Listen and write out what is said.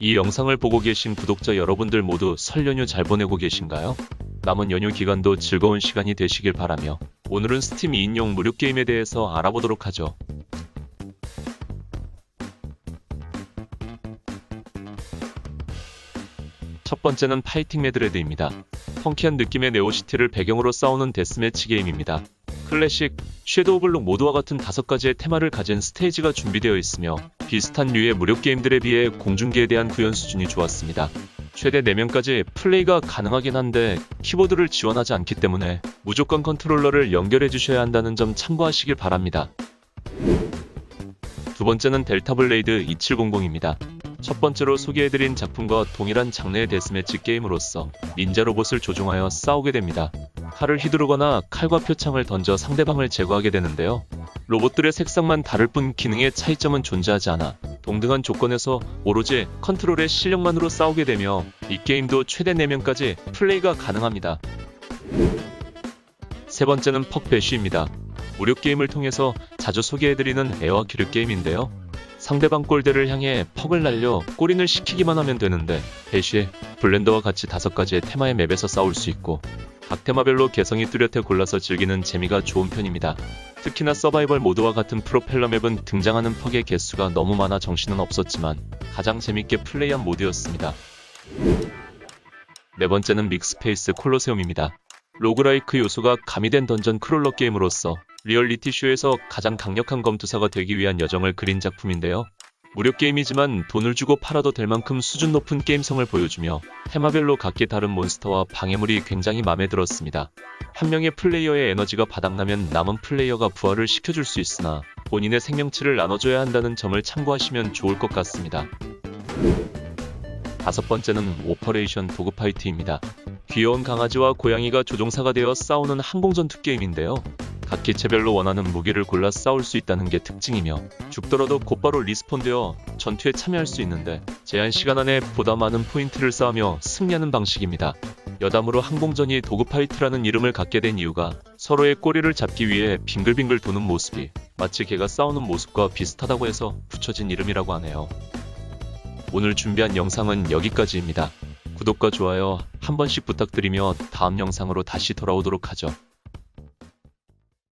이 영상을 보고 계신 구독자 여러분들 모두 설 연휴 잘 보내고 계신가요? 남은 연휴 기간도 즐거운 시간이 되시길 바라며 오늘은 스팀 2인용 무료 게임에 대해서 알아보도록 하죠. 첫 번째는 파이팅 매드레드입니다. 펑키한 느낌의 네오시티를 배경으로 싸우는 데스매치 게임입니다. 클래식, 섀도우 블록 모드와 같은 다섯 가지의 테마를 가진 스테이지가 준비되어 있으며 비슷한 류의 무료 게임들에 비해 공중계에 대한 구현 수준이 좋았습니다. 최대 4명까지 플레이가 가능하긴 한데 키보드를 지원하지 않기 때문에 무조건 컨트롤러를 연결해 주셔야 한다는 점 참고하시길 바랍니다. 두 번째는 델타 블레이드 2700입니다. 첫 번째로 소개해드린 작품과 동일한 장르의 데스매치 게임으로서 닌자 로봇을 조종하여 싸우게 됩니다. 칼을 휘두르거나 칼과 표창을 던져 상대방을 제거하게 되는데요. 로봇들의 색상만 다를 뿐 기능의 차이점은 존재하지 않아 동등한 조건에서 오로지 컨트롤의 실력만으로 싸우게 되며 이 게임도 최대 4명까지 플레이가 가능합니다. 세 번째는 퍽배쉬입니다. 무료 게임을 통해서 자주 소개해드리는 에어 기르 게임인데요. 상대방 골대를 향해 퍽을 날려 꼬린을 시키기만 하면 되는데 배쉬에 블렌더와 같이 다섯 가지의 테마의 맵에서 싸울 수 있고 각 테마별로 개성이 뚜렷해 골라서 즐기는 재미가 좋은 편입니다. 특히나 서바이벌 모드와 같은 프로펠러 맵은 등장하는 퍽의 개수가 너무 많아 정신은 없었지만 가장 재밌게 플레이한 모드였습니다. 네 번째는 믹스페이스 콜로세움입니다. 로그라이크 요소가 가미된 던전 크롤러 게임으로서 리얼리티 쇼에서 가장 강력한 검투사가 되기 위한 여정을 그린 작품인데요. 무료 게임이지만 돈을 주고 팔아도 될 만큼 수준 높은 게임성을 보여주며 테마별로 각기 다른 몬스터와 방해물이 굉장히 마음에 들었습니다. 한 명의 플레이어의 에너지가 바닥나면 남은 플레이어가 부활을 시켜줄 수 있으나 본인의 생명치를 나눠줘야 한다는 점을 참고하시면 좋을 것 같습니다. 다섯 번째는 오퍼레이션 도그파이트입니다. 귀여운 강아지와 고양이가 조종사가 되어 싸우는 항공전투 게임인데요. 각 기체별로 원하는 무기를 골라 싸울 수 있다는 게 특징이며 죽더라도 곧바로 리스폰되어 전투에 참여할 수 있는데 제한 시간 안에 보다 많은 포인트를 쌓으며 승리하는 방식입니다. 여담으로 항공전이 도그파이트라는 이름을 갖게 된 이유가 서로의 꼬리를 잡기 위해 빙글빙글 도는 모습이 마치 개가 싸우는 모습과 비슷하다고 해서 붙여진 이름이라고 하네요. 오늘 준비한 영상은 여기까지입니다. 구독과 좋아요 한 번씩 부탁드리며 다음 영상으로 다시 돌아오도록 하죠.